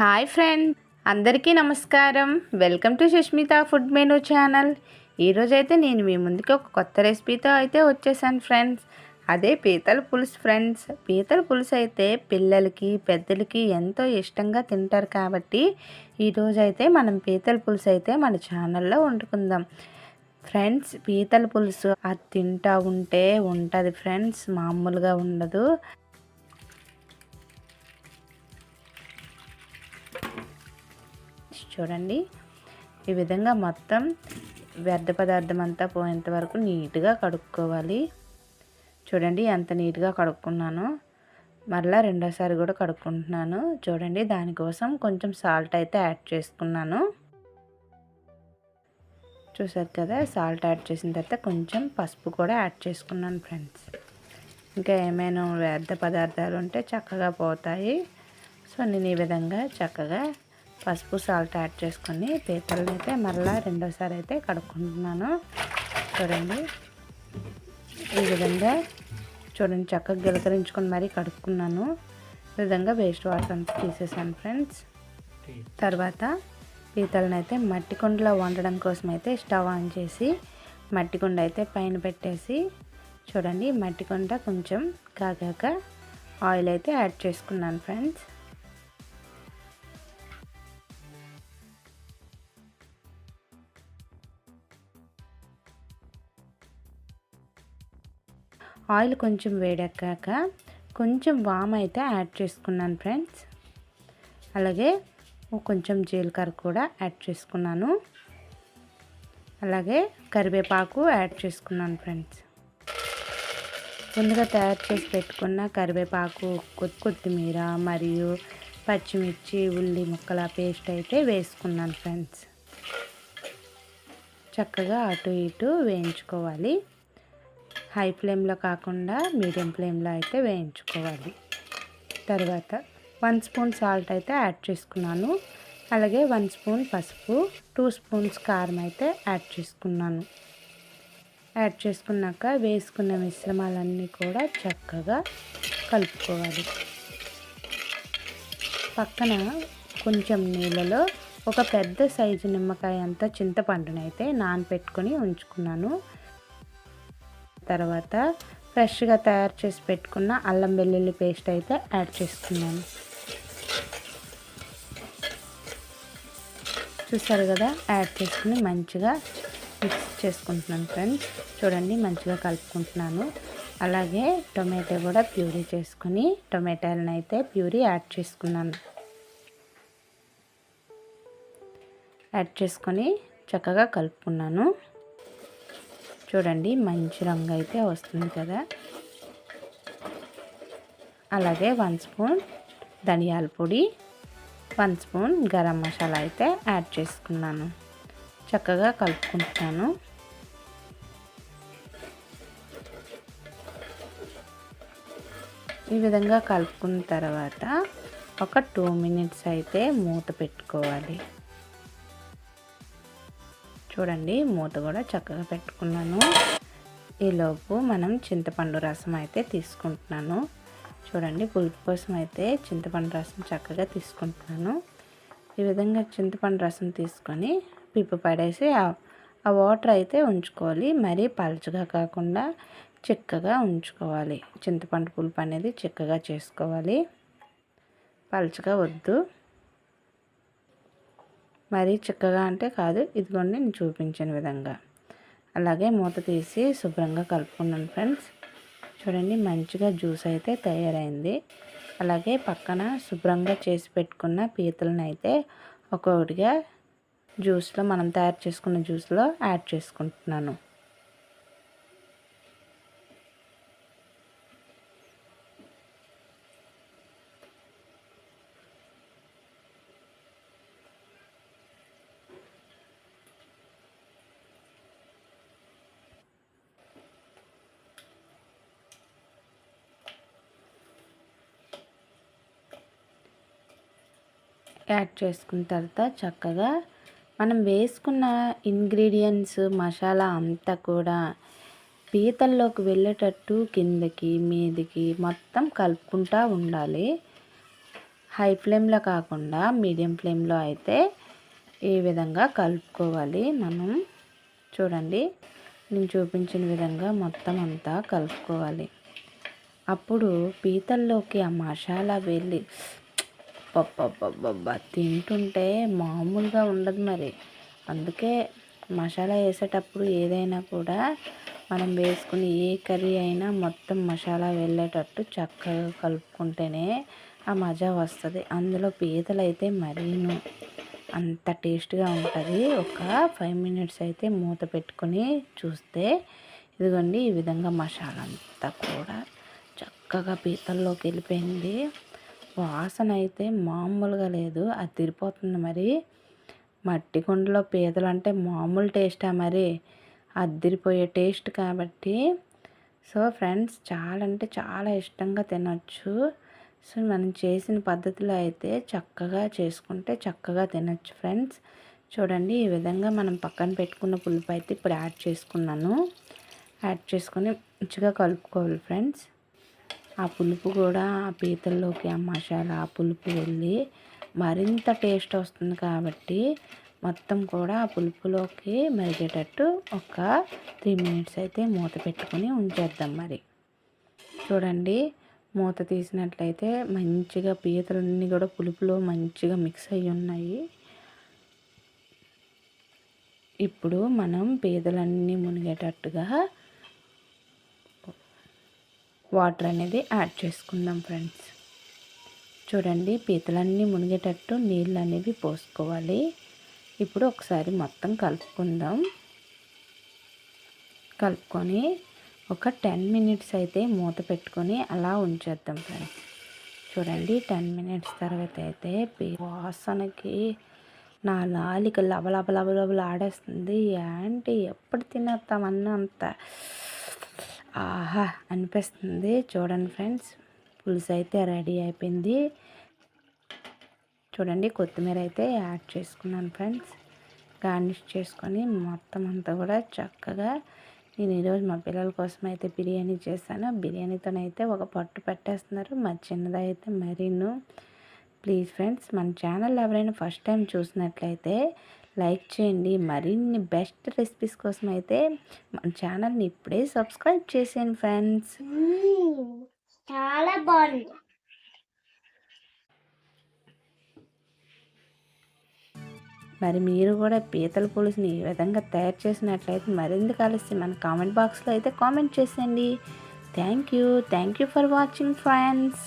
Hi friend అందరికీ నమస్కారం. Welcome to Sushmita food menu channel. ఈరోజైతే నేను మీ ముందుకి ఒక కొత్త రెసిపీతో అయితే వచ్చేసాను ఫ్రెండ్స్. అదే పీతల పులుసు ఫ్రెండ్స్. పీతల పులుసు అయితే పిల్లలకి పెద్దలకి ఎంతో ఇష్టంగా తింటారు కాబట్టి ఈరోజైతే మనం పీతల పులుసు అయితే మన ఛానల్లో వండుకుందాం. ఫ్రెండ్స్ పీతల పులుసు అది తింటా ఉంటే ఉంటుంది ఫ్రెండ్స్ మామూలుగా ఉండదు. చూడండి. ఈ విధంగా మొత్తం వ్యర్థ పదార్థం అంతా పోయేంత వరకు నీట్గా కడుక్కోవాలి. చూడండి ఎంత నీట్గా కడుక్కున్నాను. మరలా రెండోసారి కూడా కడుక్కుంటున్నాను. చూడండి దానికోసం కొంచెం సాల్ట్ అయితే యాడ్ చేసుకున్నాను. చూసారు కదా సాల్ట్ యాడ్ చేసిన తర్వాత కొంచెం పసుపు కూడా యాడ్ చేసుకున్నాను ఫ్రెండ్స్. ఇంకా ఏమైనా వ్యర్థ పదార్థాలు ఉంటే చక్కగా పోతాయి. సో నేను ఈ విధంగా చక్కగా పసుపు సాల్ట్ యాడ్ చేసుకొని పీతలని అయితే మరలా రెండోసారి అయితే కడుక్కుంటున్నాను. చూడండి. ఈ విధంగా చూడండి చక్కగా గిలకరించుకొని మరీ కడుక్కున్నాను. ఈ విధంగా వేస్ట్ వాటర్ అంతా తీసేసాను ఫ్రెండ్స్. తర్వాత పీతలను అయితే మట్టి కుండలో వండడం కోసం అయితే స్టవ్ ఆన్ చేసి మట్టి కుండ అయితే పైన పెట్టేసి చూడండి మట్టి కుండ కొంచెం కాగాక ఆయిల్ అయితే యాడ్ చేసుకున్నాను ఫ్రెండ్స్. ఆయిల్ కొంచెం వేడెక్కాక కొంచెం వామ్ అయితే యాడ్ చేసుకున్నాను ఫ్రెండ్స్. అలాగే కొంచెం జీలకర్ర కూడా యాడ్ చేసుకున్నాను. అలాగే కరివేపాకు యాడ్ చేసుకున్నాను ఫ్రెండ్స్. ముందుగా తయారు చేసి పెట్టుకున్న కరివేపాకు కొత్తిమీర మరియు పచ్చిమిర్చి ఉల్లి ముక్కల పేస్ట్ అయితే వేసుకున్నాను ఫ్రెండ్స్. చక్కగా అటు ఇటు వేయించుకోవాలి. హై ఫ్లేమ్లో కాకుండా మీడియం ఫ్లేమ్లో అయితే వేయించుకోవాలి. తర్వాత వన్ స్పూన్ సాల్ట్ అయితే యాడ్ చేసుకున్నాను. అలాగే వన్ స్పూన్ పసుపు టూ స్పూన్స్ కారం అయితే యాడ్ చేసుకున్నాను. యాడ్ చేసుకున్నాక వేసుకున్న మిశ్రమాలన్నీ కూడా చక్కగా కలుపుకోవాలి. పక్కన కొంచెం నీళ్ళలో ఒక పెద్ద సైజు నిమ్మకాయ అంత చింతపండునైతే నానపెట్టుకొని ఉంచుకున్నాను. తర్వాత ఫ్రెష్గా తయారు చేసి పెట్టుకున్న అల్లం వెల్లుల్లి పేస్ట్ అయితే యాడ్ చేసుకున్నాను. చూసారు కదా? యాడ్ చేసుకుని మంచిగా మిక్స్ చేసుకుంటున్నాను ఫ్రెండ్స్. చూడండి మంచిగా కలుపుకుంటున్నాను. అలాగే టొమాటో కూడా ప్యూరీ చేసుకుని టొమాటోలను అయితే ప్యూరీ యాడ్ చేసుకున్నాను. యాడ్ చేసుకొని చక్కగా కలుపుకున్నాను. చూడండి మంచి రంగు అయితే వస్తుంది కదా. అలాగే వన్ స్పూన్ ధనియాల పొడి వన్ స్పూన్ గరం మసాలా అయితే యాడ్ చేసుకున్నాను. చక్కగా కలుపుకుంటున్నాను. ఈ విధంగా కలుపుకున్న తర్వాత ఒక టూ మినిట్స్ అయితే మూత పెట్టుకోవాలి. చూడండి మూత కూడా చక్కగా పెట్టుకున్నాను. ఈలోపు మనం చింతపండు రసం అయితే తీసుకుంటున్నాను. చూడండి పులుపు కోసం అయితే చింతపండు రసం చక్కగా తీసుకుంటున్నాను. ఈ విధంగా చింతపండు రసం తీసుకొని పిప్పు పడేసి ఆ వాటర్ అయితే ఉంచుకోవాలి. మరీ పలుచగా కాకుండా చిక్కగా ఉంచుకోవాలి. చింతపండు పులుపు అనేది చిక్కగా చేసుకోవాలి. పలుచగా వద్దు. మరీ చిక్కగా అంటే కాదు. ఇదిగోండి నేను చూపించిన విధంగా. అలాగే మూత తీసి శుభ్రంగా కలుపుకున్నాను ఫ్రెండ్స్. చూడండి మంచిగా జ్యూస్ అయితే తయారైంది. అలాగే పక్కన శుభ్రంగా చేసి పెట్టుకున్న పీతలను అయితే ఒక్కొక్కటిగా జ్యూస్లో మనం తయారు చేసుకున్న జ్యూస్లో యాడ్ చేసుకుంటున్నాను. యాడ్ చేసుకున్న తర్వాత చక్కగా మనం వేసుకున్న ఇంగ్రీడియంట్స్ మసాలా అంతా కూడా పీతల్లోకి వెళ్ళేటట్టు కిందకి మీదికి మొత్తం కలుపుకుంటూ ఉండాలి. హై ఫ్లేమ్లో కాకుండా మీడియం ఫ్లేమ్లో అయితే ఈ విధంగా కలుపుకోవాలి మనం. చూడండి నేను చూపించిన విధంగా మొత్తం అంతా కలుపుకోవాలి. అప్పుడు పీతల్లోకి ఆ మసాలా వెళ్ళి పప్ప తింటుంటే మామూలుగా ఉండదు మరి. అందుకే మసాలా వేసేటప్పుడు ఏదైనా కూడా మనం వేసుకుని ఏ కర్రీ అయినా మొత్తం మసాలా వెళ్ళేటట్టు చక్కగా కలుపుకుంటేనే ఆ మజా వస్తుంది. అందులో పీతలు అయితే మరీను. అంత టేస్ట్గా ఉంటుంది. ఒక ఫైవ్ మినిట్స్ అయితే మూత పెట్టుకొని చూస్తే ఇదిగోండి ఈ విధంగా మసాలా అంతా కూడా చక్కగా పీతల్లోకి వెళ్ళిపోయింది. వాసన అయితే మామూలుగా లేదు. అది తిరిపోతుంది మరి. మట్టి కుండలో పీతలు అంటే మామూలు టేస్టా మరి? అద్దిరిపోయే టేస్ట్ కాబట్టి. సో ఫ్రెండ్స్ చాలా అంటే చాలా ఇష్టంగా తినొచ్చు. సో మనం చేసిన పద్ధతిలో అయితే చక్కగా చేసుకుంటే చక్కగా తినొచ్చు ఫ్రెండ్స్. చూడండి ఈ విధంగా మనం పక్కన పెట్టుకున్న పులుపు అయితే ఇప్పుడు యాడ్ చేసుకున్నాను. యాడ్ చేసుకొని మంచిగా కలుపుకోవాలి ఫ్రెండ్స్. ఆ పులుపు కూడా ఆ పీతల్లోకి ఆ మసాలా ఆ పులుపు వెళ్ళి మరింత టేస్ట్ వస్తుంది కాబట్టి మొత్తం కూడా ఆ పులుపులోకి మరిగేటట్టు ఒక త్రీ మినిట్స్ అయితే మూత పెట్టుకొని ఉంచేద్దాం మరి. చూడండి మూత తీసినట్లయితే మంచిగా పీతలన్నీ కూడా పులుపులో మంచిగా మిక్స్ అయ్యి ఉన్నాయి. ఇప్పుడు మనం పీతలన్నీ మునిగేటట్టుగా వాటర్ అనేది యాడ్ చేసుకుందాం ఫ్రెండ్స్. చూడండి పీతలన్నీ మునిగేటట్టు నీళ్ళు అనేవి పోసుకోవాలి. ఇప్పుడు ఒకసారి మొత్తం కలుపుకుందాం. కలుపుకొని ఒక టెన్ మినిట్స్ అయితే మూత పెట్టుకొని అలా ఉంచేద్దాం ఫ్రెండ్స్. చూడండి టెన్ మినిట్స్ తర్వాత అయితే వాసనకి నా లాలిక లబలబ లబలబలు ఆడేస్తుంది ఏంటి ఎప్పుడు తినేస్తామన్నంత ఆహా అనిపిస్తుంది. చూడండి ఫ్రెండ్స్ పులుసు అయితే రెడీ అయిపోయింది. చూడండి కొత్తిమీర అయితే యాడ్ చేసుకున్నాను ఫ్రెండ్స్. గార్నిష్ చేసుకొని మొత్తం అంతా కూడా చక్కగా నేను ఈరోజు మా పిల్లల కోసం అయితే బిర్యానీ చేశాను. బిర్యానీతోనైతే ఒక పట్టు పెట్టేస్తున్నారు. మా చిన్నదైతే మరీను. ప్లీజ్ ఫ్రెండ్స్ మన ఛానల్ ఎవరైనా ఫస్ట్ టైం చూసినట్లయితే లైక్ చేయండి. మరిన్ని బెస్ట్ రెసిపీస్ కోసం అయితే మన ఛానల్ని ఇప్పుడే సబ్స్క్రైబ్ చేసేయండి ఫ్రెండ్స్. చాలా బాగుంది. మరి మీరు కూడా పీతల పులుసుని ఈ విధంగా తయారు చేసినట్లయితే మరింత కలిసి మన కామెంట్ బాక్స్లో అయితే కామెంట్ చేసేయండి. Thank you. Thank you for watching friends.